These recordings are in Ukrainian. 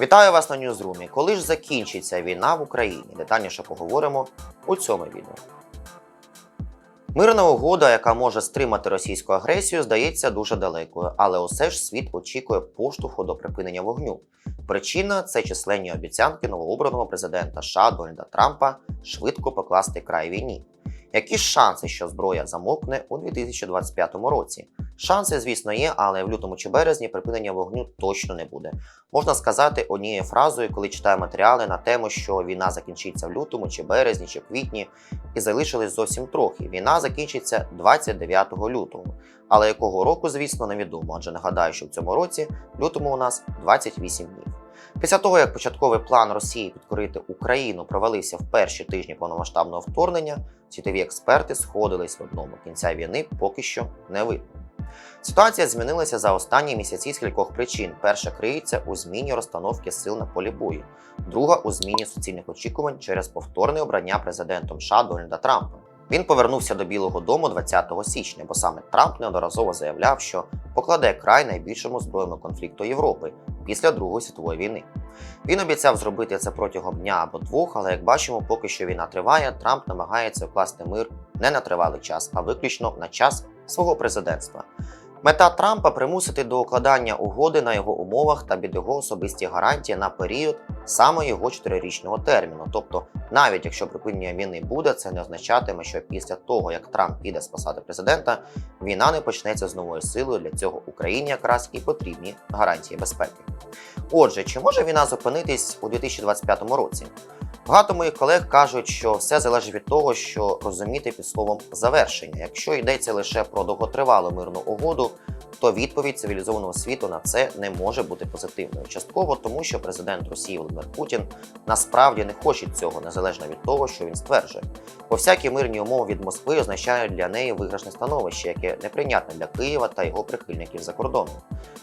Вітаю вас на Ньюзрумі. Коли ж закінчиться війна в Україні? Детальніше поговоримо у цьому відео. Мирна угода, яка може стримати російську агресію, здається дуже далекою, але усе ж світ очікує поштовху до припинення вогню. Причина це численні обіцянки новообраного президента США Дональда Трампа швидко покласти край війні. Які ж шанси, що зброя замовкне у 2025 році? Шанси, звісно, є, але в лютому чи березні припинення вогню точно не буде. Можна сказати однією фразою, коли читаю матеріали на тему, що війна закінчиться в лютому, чи березні, чи квітні, і залишилось зовсім трохи. Війна закінчиться 29 лютого. Але якого року, звісно, невідомо. Адже нагадаю, що в цьому році лютому у нас 28 днів. Після того, як початковий план Росії підкорити Україну провалився в перші тижні повномасштабного вторгнення, світові експерти сходились в одному кінця війни поки що не видно. Ситуація змінилася за останні місяці з кількох причин. Перша криється у зміні розстановки сил на полі бою, друга у зміні суцільних очікувань через повторне обрання президентом США Дональда Трампа. Він повернувся до Білого Дому 20 січня, бо саме Трамп неодноразово заявляв, що покладе край найбільшому збройному конфлікту Європи після Другої світової війни. Він обіцяв зробити це протягом дня або двох, але як бачимо, поки що війна триває, Трамп намагається вкласти мир не на тривалий час, а виключно на час свого президентства. Мета Трампа примусити до укладання угоди на його умовах та під його особисті гарантії на період саме його чотирирічного терміну. Тобто, навіть якщо припинення війни буде, це не означатиме, що після того як Трамп піде спасати президента, війна не почнеться з новою силою. Для цього Україні якраз і потрібні гарантії безпеки. Отже, чи може війна зупинитись у 2025 році? Багато моїх колег кажуть, що все залежить від того, що розуміти під словом завершення. Якщо йдеться лише про довготривалу мирну угоду, то відповідь цивілізованого світу на це не може бути позитивною. Частково тому, що президент Росії Володимир Путін насправді не хоче цього, незалежно від того, що він стверджує. Бо всякі мирні умови від Москви означають для неї виграшне становище, яке неприйнятне для Києва та його прихильників за кордоном.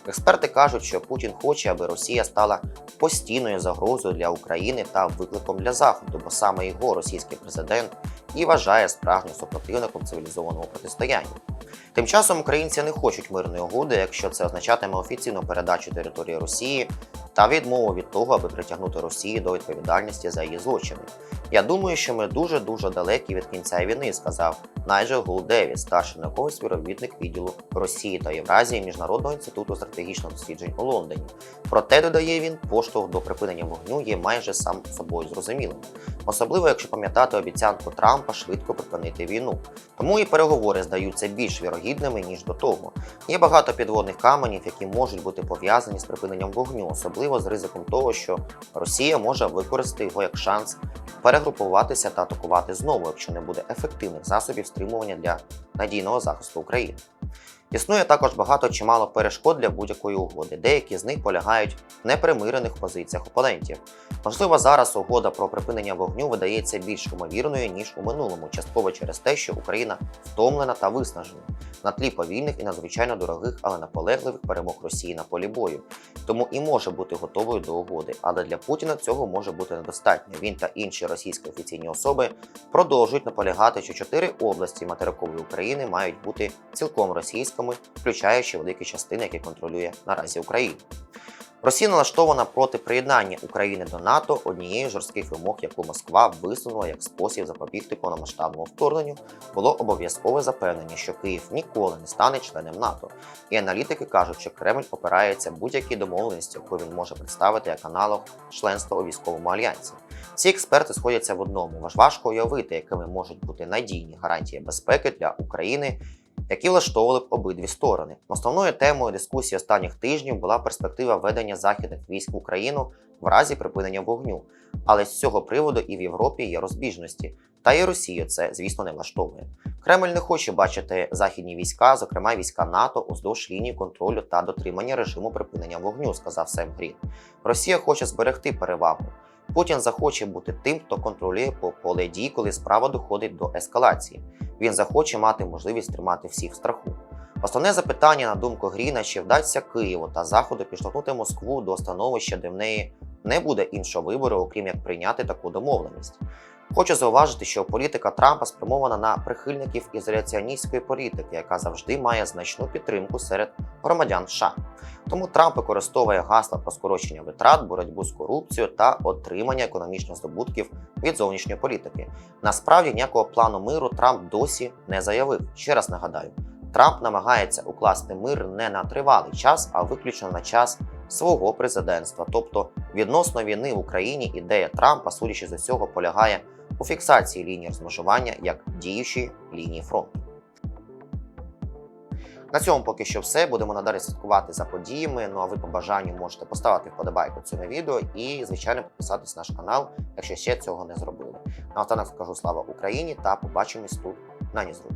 Експерти кажуть, що Путін хоче, аби Росія стала постійною загрозою для України та викликом для Заходу, бо саме його російський президент і вважає справжнім супротивником цивілізованого протистояння. Тим часом українці не хочуть мирної угоди, якщо це означатиме офіційну передачу території Росії та відмову від того, аби притягнути Росію до відповідальності за її злочини. Я думаю, що ми дуже дуже далекі від кінця війни, сказав Найджел Гул Девіс, старший науковий співробітник відділу Росії та Євразії Міжнародного інституту стратегічних досліджень у Лондоні. Проте додає він, поштовх до припинення вогню є майже сам собою зрозумілим, особливо якщо пам'ятати обіцянку Трампа швидко припинити війну. Тому і переговори здаються більш вірогідними ніж до того. Є багато підводних каменів, які можуть бути пов'язані з припиненням вогню, особливо з ризиком того, що Росія може використати його як шанс перегрупуватися та атакувати знову, якщо не буде ефективних засобів стримування для надійного захисту України. Існує також багато чимало перешкод для будь-якої угоди. Деякі з них полягають в непримирених позиціях опонентів. Можливо, зараз угода про припинення вогню видається більш ймовірною ніж у минулому, частково через те, що Україна втомлена та виснажена на тлі повільних і надзвичайно дорогих, але наполегливих перемог Росії на полі бою. Тому і може бути готовою до угоди. Але для Путіна цього може бути недостатньо. Він та інші російські офіційні особи продовжують наполягати, що чотири області материкової України мають бути цілком російськими, включаючи великі частини, які контролює наразі Україна. Росія налаштована проти приєднання України до НАТО однією з жорстких вимог, яку Москва висунула як спосіб запобігти повномасштабному вторгненню, було обов'язкове запевнення, що Київ ніколи не стане членом НАТО. І аналітики кажуть, що Кремль опирається будь-якій домовленості, яку він може представити як аналог членства у військовому альянсі. Ці експерти сходяться в одному. Важ важко уявити, якими можуть бути надійні гарантії безпеки для України які влаштовували б обидві сторони. Основною темою дискусії останніх тижнів була перспектива введення західних військ в Україну в разі припинення вогню. Але з цього приводу і в Європі є розбіжності, та і Росію це, звісно, не влаштовує. Кремль не хоче бачити західні війська, зокрема війська НАТО, уздовж лінії контролю та дотримання режиму припинення вогню, сказав Сем Грін. Росія хоче зберегти перевагу. Путін захоче бути тим, хто контролює по поле дій, коли справа доходить до ескалації. Він захоче мати можливість тримати всіх в страху. Основне запитання, на думку Гріна, чи вдасться Києву та Заходу підштовхнути Москву до становища, де в неї не буде іншого вибору, окрім як прийняти таку домовленість. Хочу зауважити, що політика Трампа спрямована на прихильників ізоляціоністської політики, яка завжди має значну підтримку серед громадян США. Тому Трамп використовує гасла про скорочення витрат, боротьбу з корупцією та отримання економічних здобутків від зовнішньої політики. Насправді ніякого плану миру Трамп досі не заявив. Ще раз нагадаю, Трамп намагається укласти мир не на тривалий час, а виключно на час свого президентства. Тобто, відносно війни в Україні ідея Трампа, судячи з усього, полягає у фіксації лінії розмежування як діючої лінії фронту. На цьому поки що все. Будемо надалі слідкувати за подіями. Ну а ви по бажанню можете поставити вподобайку цьому відео і, звичайно, підписатись на наш канал, якщо ще цього не зробили. Наостанок скажу слава Україні та побачимось тут на Нізру.